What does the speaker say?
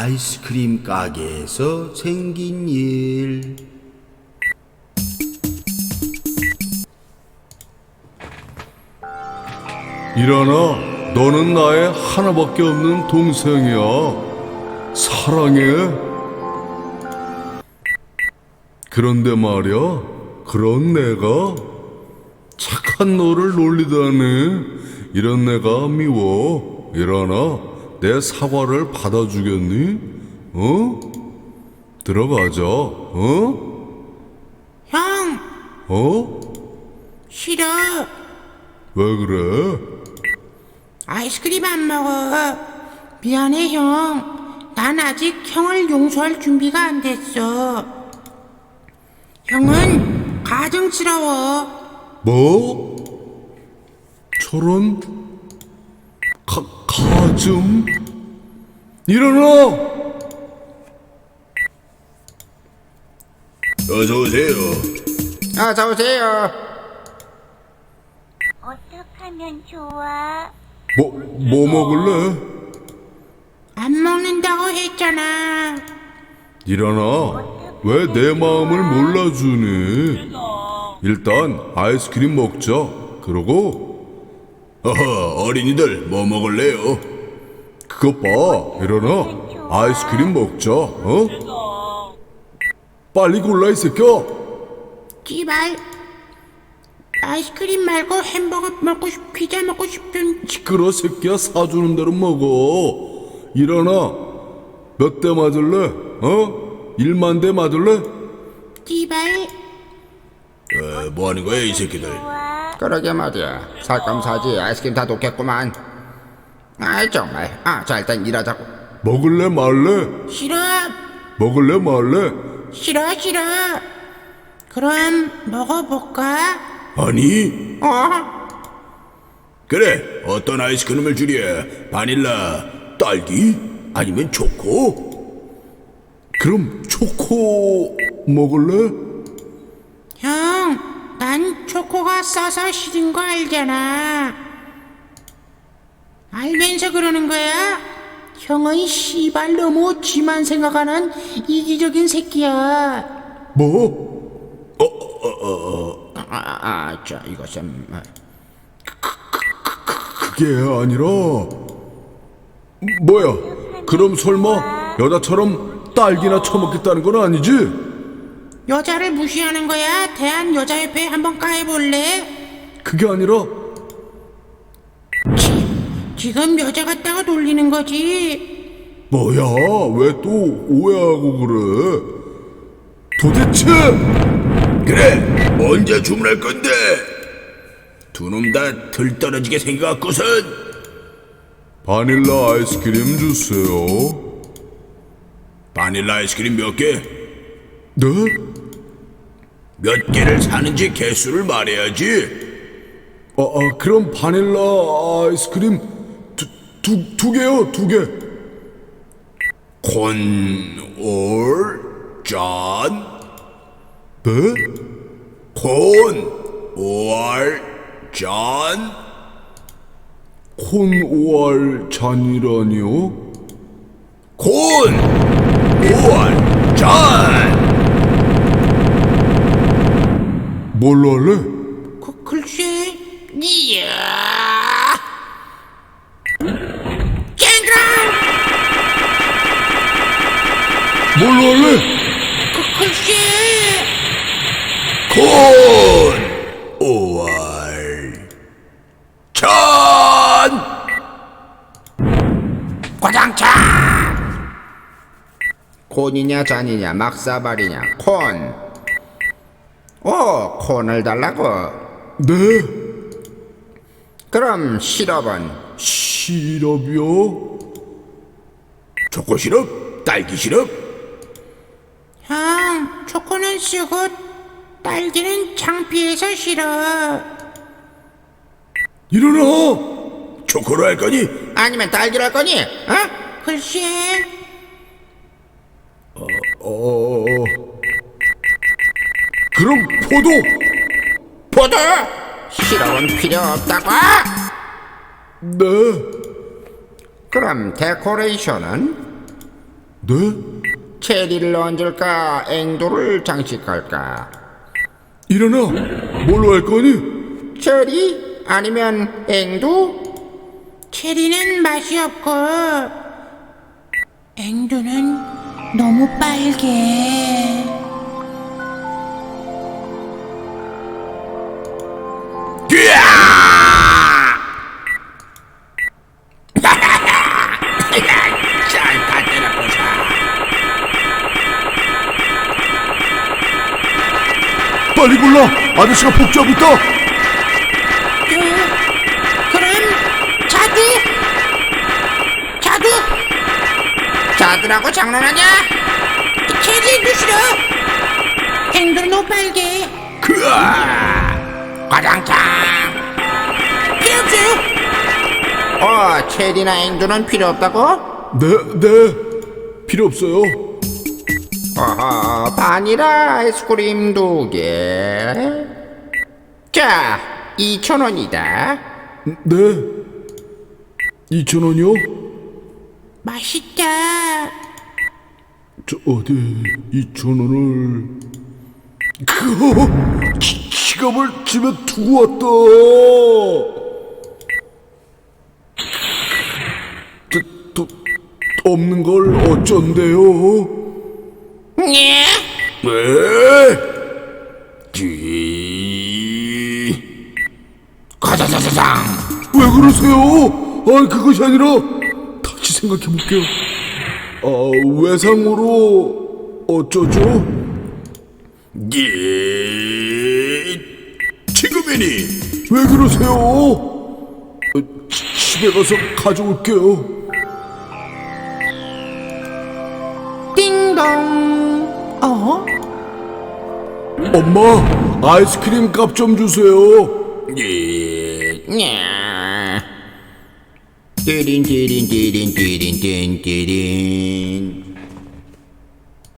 아이스크림 가게에서 생긴 일. 일어나, 너는 나의 하나밖에 없는 동생이야. 사랑해. 그런데 말이야, 그런 내가 착한 너를 놀리다니. 이런 내가 미워. 일어나, 내 사과를 받아주겠니? 어? 들어가자, 어? 형, 어? 싫어. 왜 그래? 아이스크림 안 먹어. 미안해, 형. 난 아직 형을 용서할 준비가 안 됐어. 형은 가증스러워. 뭐? 저런 가, 가즘? 일어나! 어서 오세요. 어서 오세요. 어떡하면 좋아? 뭐, 뭐 먹을래? 안 먹는다고 했잖아. 일어나. 왜 내 마음을 몰라주니? 일단 아이스크림 먹자. 그러고 어허, 어린이들 뭐 먹을래요? 그것 봐. 일어나. 아이스크림 먹자. 어? 빨리 골라 이 새끼야. 씨발. 아이스크림 말고 햄버거 먹고 싶, 피자 먹고 싶은 시끄러 새끼야 사주는 대로 먹어 일어나 몇 대 맞을래? 어? 1만 대 맞을래? 씨발. 어, 뭐 하는 거야, 이 새끼들? 그러게 말이야. 살감 사지 아이스크림 다 녹겠구만. 아이 정말. 아, 자 일단 일하자고. 먹을래 말래? 싫어. 먹을래 말래? 싫어, 싫어. 그럼 먹어볼까? 아니, 어? 그래. 어떤 아이스크림을 줄여? 바닐라, 딸기, 아니면 초코? 그럼 초코 먹을래? 초코가 써서 싫은 거 알잖아. 알면서 그러는 거야? 형은 씨발 너무 지만 생각하는 이기적인 새끼야. 뭐? 아, 아, 아, 자 이것은 아, 그게 아니라 뭐야 그럼 설마 여자처럼 딸기나 처먹겠다는 건 아니지? 여자를 무시하는 거야? 대한 여자협회 한번 까해볼래? 그게 아니라 지금 여자 같다가 놀리는 거지. 뭐야 왜 또 오해하고 그래 도대체 그래, 언제 주문할 건데? 두 놈 다 들떨어지게 생겨갖고선 바닐라 아이스크림 주세요 바닐라 아이스크림 몇 개? 네? 몇 개를 사는지 개수를 말해야지. 아, 아 그럼 바닐라 아이스크림 두, 두, 두 개요 두 개. 콘, 올, 잔, 네? 콘, 올, 잔. 콘오알 잔이라니요? 콘, 올, 잔. 뭘로 할래? 그, 글쎄, 이야. 쨍그랑! 뭘로 할래? 그, 글쎄, 콘, 올, 잔. 과장차! 콘이냐 잔이냐 막사발이냐 콘. 오, 콘을 달라고. 네? 그럼 시럽은 시럽이요? 초코 시럽, 딸기 시럽. 형, 초코는 쓰고 딸기는 창피해서 싫어. 일어나! 초코로 할 거니? 아니면 딸기로 할 거니? 어? 글쎄, 어... 그럼 포도! 포도. 시럽은 필요 없다고. 네? 그럼 데코레이션은 네? 체리를 얹을까? 앵두를 장식할까? 일어나 뭘로 할 거니? 체리? 아니면 앵두? 체리는 맛이 없고 앵두는 너무 빨개. 잘 때려보자. 빨리 골라 아저씨가 복잡 있다 그, 그럼 자두 자두 자두라고 장난하냐? 체리 앵두 싫어. 앵두는 너무 빨개. 과장창! 필요 없어요. 어, 체리나 앵두는 필요 없다고? 네 네 필요 없어요 어허, 바니라 아이스크림 두 개. 자, 2,000원이다. 네 2천원이요? 맛있다. 저 어디 2천원을 그거 지- 지갑을 집에 두고 왔다 저, 또, 없는 걸 어쩐대요? 예? 왜? 지. 가자자자장! 왜 그러세요? 아 그것이 아니라 다시 생각해 볼게요. 아 외상으로 어쩌죠? 예. 지금이니. 왜 그러세요? 어, 지- 집에 가서 가져올게요. 띵동. 어? 엄마 아이스크림 값 좀 주세요. 예. 냐. 띠린 띠린 띠린 띠린 띠린 띠린